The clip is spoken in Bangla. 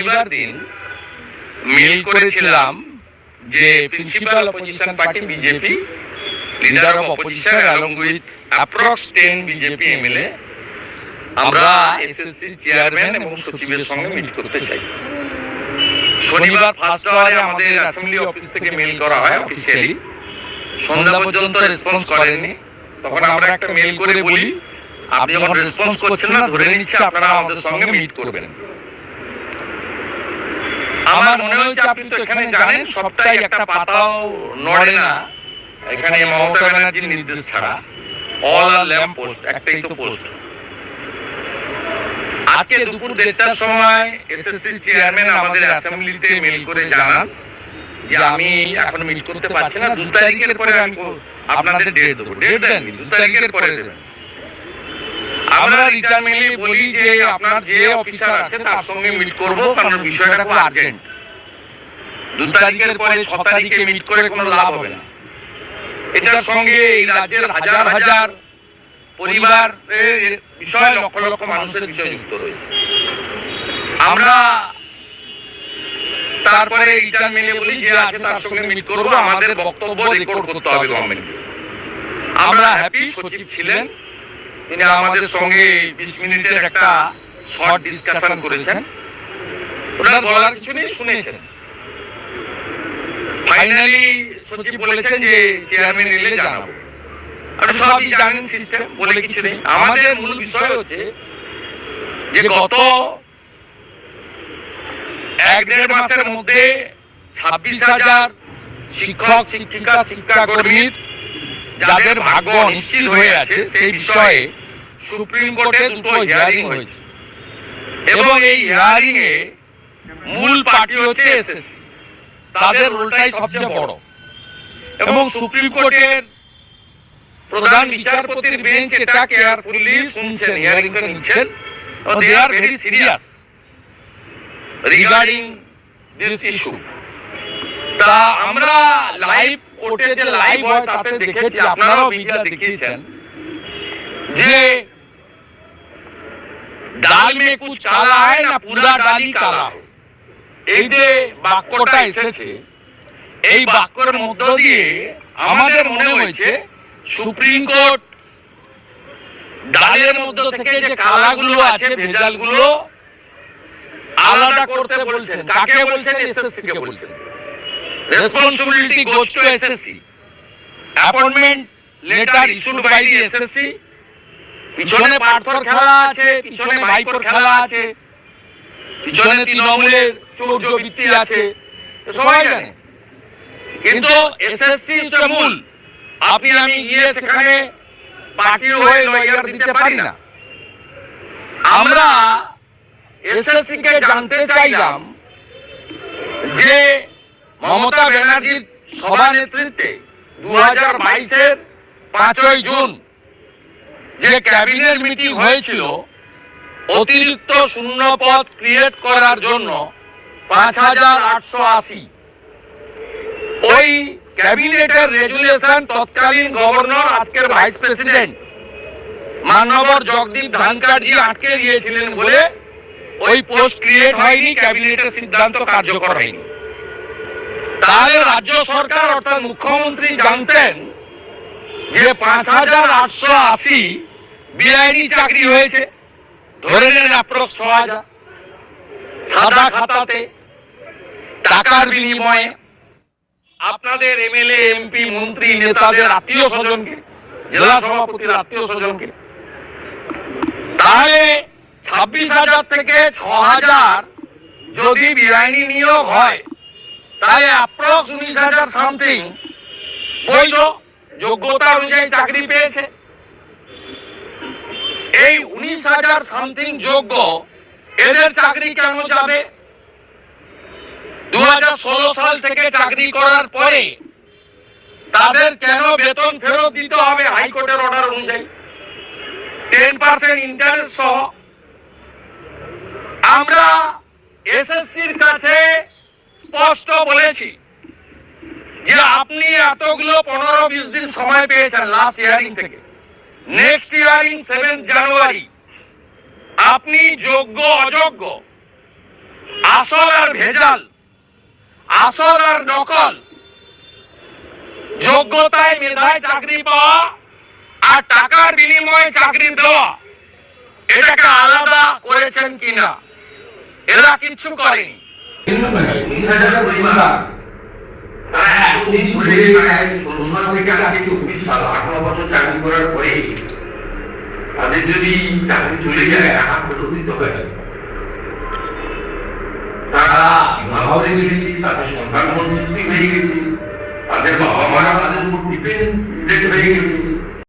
শনিবার দিন মেল করেছিলাম যে principal opposition party BJP leader of opposition along with approx ten BJP MLA আমরা এসএসসি চেয়ারম্যান এবং সচিবের সঙ্গে মিট করতে চাই। শনিবার ফার্স্ট আওয়ারে আমাদের অ্যাসেম্বলি অফিস থেকে মেল করা হয় অফিসিয়ালি সন্ধ্যা পর্যন্ত রেসপন্স করেননি তখন আমরা একটা মেল করে বলি আপনি যখন রেসপন্স করছেন না ধরে নিচ্ছে আপনারা আমাদের সঙ্গে মিট করবেন। আমার মনে হয়েছে আপনি তো এখানে জানেন সবটাই একটা পাতাও নড়ে না। এখানে মমতা ব্যানার্জির নির্দেশ ছাড়া অল আর ল্যাম্প পোস্ট একটাই তো পোস্ট আজকে দুপুর দেড়টার সময় এসএসসি চেয়ারম্যান আমাদের অ্যাসেম্বলিতে মেল করে জানান যে আমি এখন মিট করতে পারছি না। দু তারিখের পরে আমি আপনাদের ডেট দেবো। ডেট দেননি দু তারিখের পরে দেবেন। আমরা রিটার্ন মেলে বলি যে আপনার যে অফিসার আছে তার সঙ্গে মিট করব কারণ বিষয়টা খুব আর্জেন্ট দু তারিখের পরে ছ তারিখে মিট করে কোনো লাভ হবে না। এটার সঙ্গে এই রাজ্যের হাজার হাজার পরিবার বিষয় লক্ষ লক্ষ মানুষের বিষয় যুক্ত রয়েছে। আমরা তারপরে রিটার্ন মেলে বলি যে আছে তার সঙ্গে মিট করব আমাদের বক্তব্য রেকর্ড করতে হবে গভর্নমেন্টকে আমরা হ্যাপি সচিব ছিলেন। তিনি আমাদের সঙ্গে বিশ মিনিটের একটা শর্ট ডিসকাশন করেছেন। ওনার বলার কিছু নেই শুনেছেন। ফাইনালি সচিব বলেছেন যে চেয়ারম্যান এলে জানাব। আপনি সবই জানেন সিস্টেম বলে কিছু নেই। আমাদের মূল বিষয় হচ্ছে যে গত এক দেড় মাসের মধ্যে ছাব্বিশ হাজার শিক্ষক শিক্ষিকা শিক্ষাকর্মীর যাদের ভাগ্য নিশ্চিত হয়ে আছে সেই বিষয়ে সুপ্রিম কোর্টে দুটো হিয়ারিং হয়েছে। এবং এই হিয়ারিং এ মূল পার্টি হচ্ছে এসএসসি তাদের রোলটাই সবচেয়ে বড়। এবং সুপ্রিম কোর্টের প্রধান বিচারপতির বেঞ্চ এটা কেয়ারফুলি শুনছেন হিয়ারিংটা নিচ্ছেন they are very serious regarding this issue তা আমরা লাইভ কোর্টে যে লাইভ হয় তাতে দেখেছি আপনারাও মিডিয়া দেখিয়েছেন। যে ডাল মে কুছ কালা হয় না পুরা ডালই কালা হয়। এই যে বাক্যটা এসেছে এই বাক্যের মধ্য দিয়ে আমাদের মনে হয়েছে সুপ্রিম কোর্ট ডালের মধ্য থেকে যে কালাগুলো আছে ভেজালগুলো আলাদা করতে বলছেন। কাকে বলছেন? এসএসসি কে বলছেন। Responsibility goes to SSC appointment letter issued by the SSC পিছনে পার্থর খেলা আছে পিছনে ভাইপোর খেলা আছে পিছনে তৃণমূলের চৌর্যবৃত্তি আছে সবাই জানে কিন্তু এসএসসি হচ্ছে মূল আপনি আমি গিয়ে সেখানে পার্টি হয়ে লয়ার দিতে পারি না আমরা এসএসসি কে জানতে চাইলাম যে মমতা ব্যানার্জির সভা নেতৃত্বে দু হাজার বাইশের পাঁচই জুন যে ক্যাবিনেট মিটিং হয়েছিল, অতিরিক্ত শূন্য পদ ক্রিয়েট করার জন্য পাঁচ হাজার আটশো আশি। ওই ক্যাবিনেটের রেজুলেশন তৎকালীন গভর্নর, আজকের ভাইস প্রেসিডেন্ট মানবর জগদীপ ধানকারজি আটকে দিয়েছিলেন বলে ওই পোস্ট ক্রিয়েট হয়নি, ক্যাবিনেটের সিদ্ধান্ত কার্যকর হয়নি। তাহলে রাজ্য সরকার অর্থাৎ মুখ্যমন্ত্রী জানতেন যে পাঁচ হাজার আটশো আশি বেআইনি চাকরি হয়েছে। ধরে নেন অ্যাপ্রক্স ছ হাজার। সাদা খাতাতে, টাকার বিনিময়ে। আপনাদের এমএলএ, এমপি, মন্ত্রী, নেতাদের আত্মীয় স্বজনকে, জেলা সভাপতির আত্মীয় স্বজনকে। তাহলে ছাব্বিশ হাজার থেকে ছ হাজার যদি বেআইনি নিয়োগ হয় তাহলে অ্যাপ্রক্স উনিশ হাজার সামথিং বৈধ, যোগ্যতা অনুযায়ী চাকরি পেয়েছে। এই উনিশ হাজার সামথিং যোগ্য, এদের চাকরি কেন যাবে? দু সাল থেকে চাকরি করার পরে তাদের কেন বেতন ফেরত দিতে হবে হাইকোর্টের অর্ডার অনুযায়ী? টেন পার্সেন্ট ইন্টারেস্ট সহ। আমরা এসএসসির কাছে স্পষ্ট বলেছি যে আপনি এতগুলো পনেরো বিশ দিন সময় পেয়েছেন লাস্ট হিয়ারিং থেকে। নেক্সট হিয়ারিং সেভেন জানুয়ারি আপনি যোগ্য, অযোগ্য, আসল আর ভেজাল, আসল আর নকল, যোগ্যতায় মেধায় চাকরি পাওয়া আর টাকার বিনিময়ে চাকরি দেওয়া, এটাকে আলাদা করেছেন কিনা? এরা কিচ্ছু করেনি। তাদের যদি চাকরি চলে যায় আঘাত কত দিতে তারা হয়ে গেছে তাদের সন্তান সন্ততি হয়ে তাদের বাবা মারা তাদের উপর ডিপেন্ডেন্ট হয়ে গেছে।